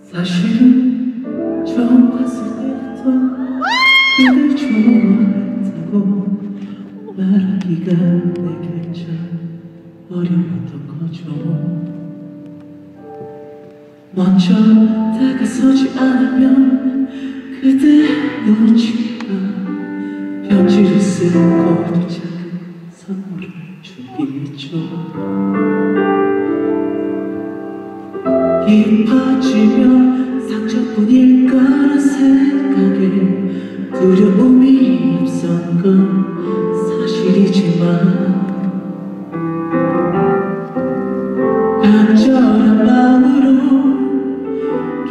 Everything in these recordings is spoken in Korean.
사실은 처음 봤을 때부터 그를 좋아했다고 말하기가 내게 참 어려웠던 거죠 먼저 다가서지 않으면 그대 놓치기가 편지를 쓰고 또 작은 선물을 준비했죠. 깊어지면 상처뿐일 거란 생각에 두려움이 앞선 건 사실이지만 간절한 마음으로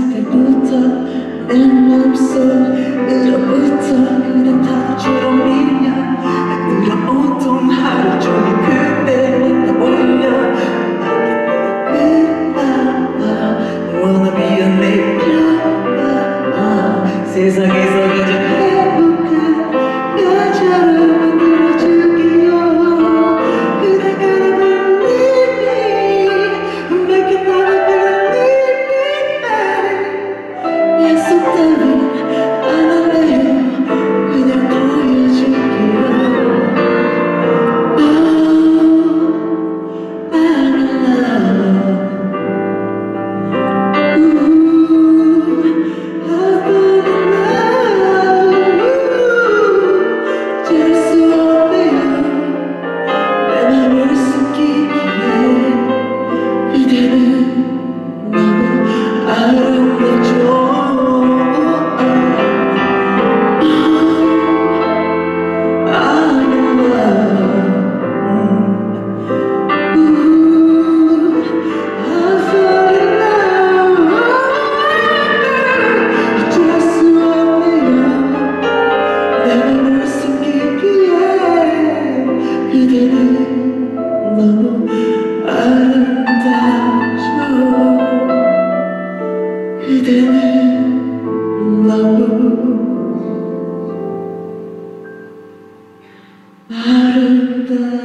seduta e non sol era butta da tacere mia e la autumn harjo mi cute da voglia Wanna be a neighbor? Says again. good.